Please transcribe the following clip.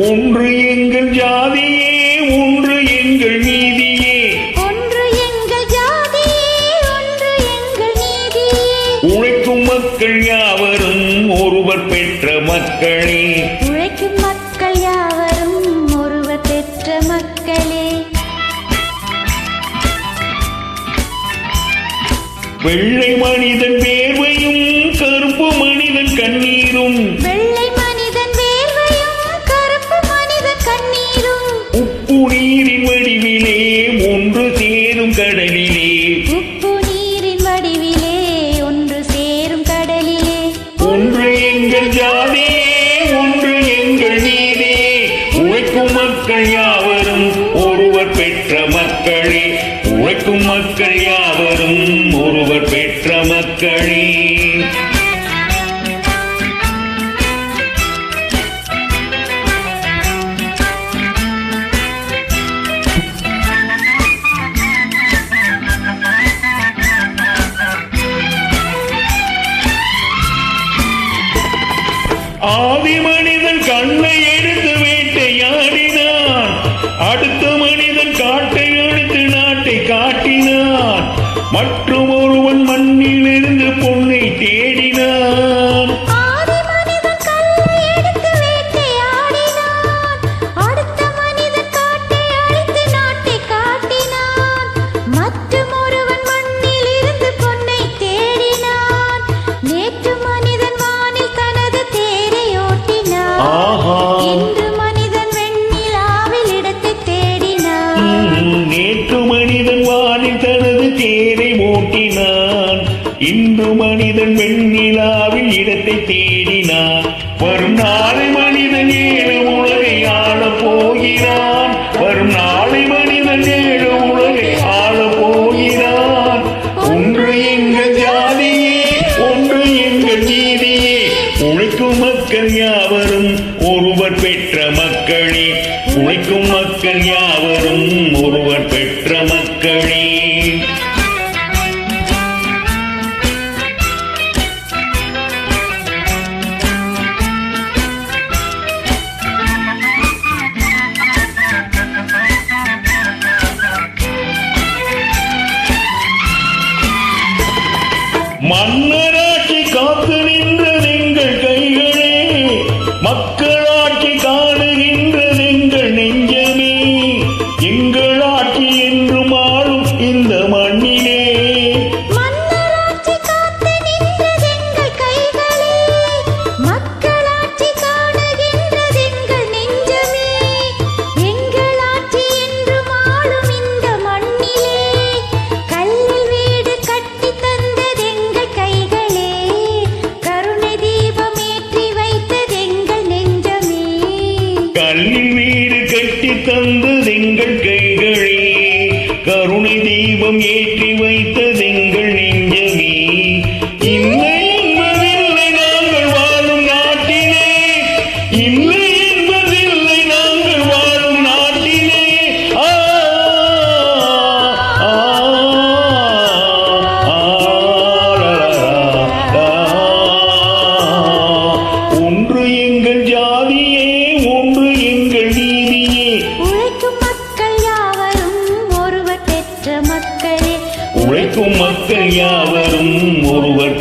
ஒன்று எங்கள் ஜாதியே ஒன்று எங்கள் நீதியே. மக்களே. உழைக்கும் மக்கள் யாவரும் ஒருவர் பெற்ற மக்களே. வெள்ளை மனிதன் வேர்வையும் கருப்பு மனிதன் கண்ணீரும். வெள்ளை மனிதன் வேர்வையும் கருப்பு மனிதன் கண்ணீரும். உப்பு நீரின் வடிவிலே ஒன்று சேரும் கடலிலே. உப்பு நீரின் வடிவிலே ஒன்று சேரும் கடலிலே. ஒன்று எங்கள் ஜாதியே அடுத்த மனிதன் காட்டை அழித்து நாட்டை காட்டினான். மற்றும் ஒருவன் மண்ணில் இருந்து பொன்னை தேடினான். ஆஹா தேரை மூட்டினான். இன்று மனிதன் வெண்ணிலாவில் இடத்தை தேடினான். வரும் நாளை மனிதன் ஏழு உலகை ஆள போகிறான். வரும் நாளை மனிதன் ஏழு உலகை ஆள போகிறான். ஒன்று எங்கள் ஜாதியே ஒன்று எங்கள் நீதியே. உழைக்கும் மக்கள் யாவரும் ஒருவர் பெற்ற மக்களே. உழைக்கும் மக்கள் யாவரும் மன்னராட்சி காத்து நின்ற எங்கள் கைகளே மக்களாட்சி காத்து கட்டி தந்தது எங்கள் கைகளே. கருணை தீபம் ஏற்றி வைத்தது எங்கள் நெஞ்சமே. இல்லை என்பதில்லை நாங்கள் வாழும் நாட்டிலே இல்லை மக்கள் யாவரும் ஒருவர்